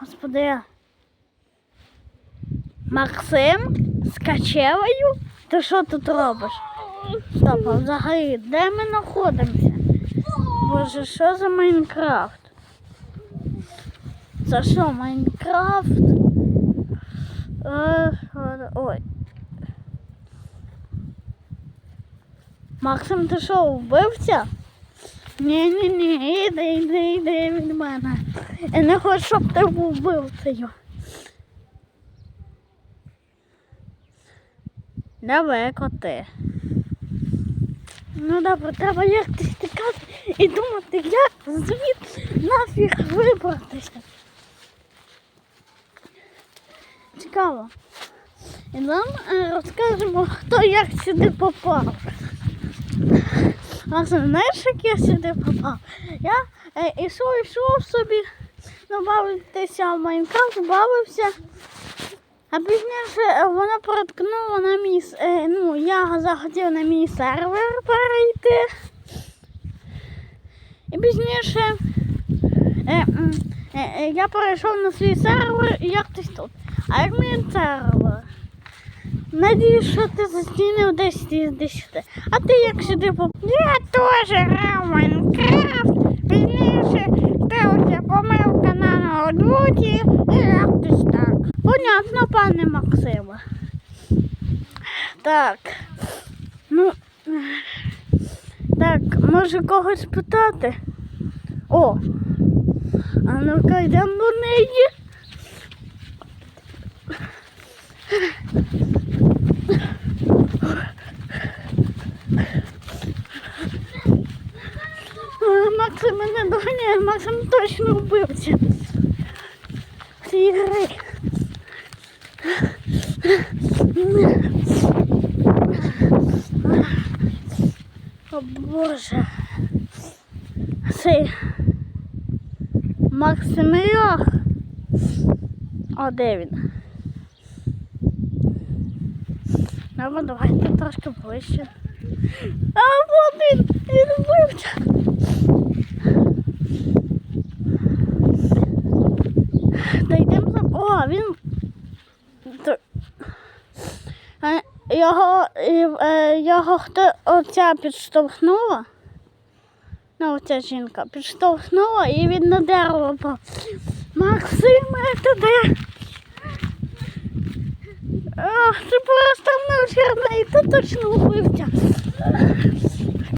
Господи. Максим з качелею? Ти що тут робиш? Стоп, а взагалі, де ми знаходимося? Боже, що за Майнкрафт? Це що, Майнкрафт? Е, Ой. Максим, ти що, вбивця? Ні, ні, ні, іди, іди, іди від мене. Я не хочу, щоб ти був вбивцею. Далеко ти. Ну добре, треба якось тікати і думати, як звідси нафіг вибратися. Цікаво. І нам е, розкажемо, хто як сюди попав. Максим, знаєш, як я сюди попав? Я е, ішов, ішов собі, ну, бавитися в Майнкрафт, бавився. А пізніше е, вона проткнула на мій, е, ну, я захотів на мій сервер перейти. І пізніше е, е, я перейшов на свій сервер і як хтось тут. А як мій сервер? Надіюсь, що ти зацінив десь із 10. А ти як сюди поп... Грав Майнкрафт. Пізніше сталася помилка на ноутбуці і якось так. Понятно, пане Максиме. Так. Ну. Так, може когось питати? О! А ну-ка йдемо до неї. А, Максим мене доганяє, Максим точно вбивця. Ці гри. О Боже. Цей Максимілях. О, де він? Ну, давайте трошки ближче. А, вот він! Він вбивця! Та йдемо за... О, він... То- Е, Його, е, його хто оця підштовхнула? Ну, оця жінка підштовхнула і він на дерево впав. Максиме, ти де? Ах, ти просто навчерна, і ти точно вбивця.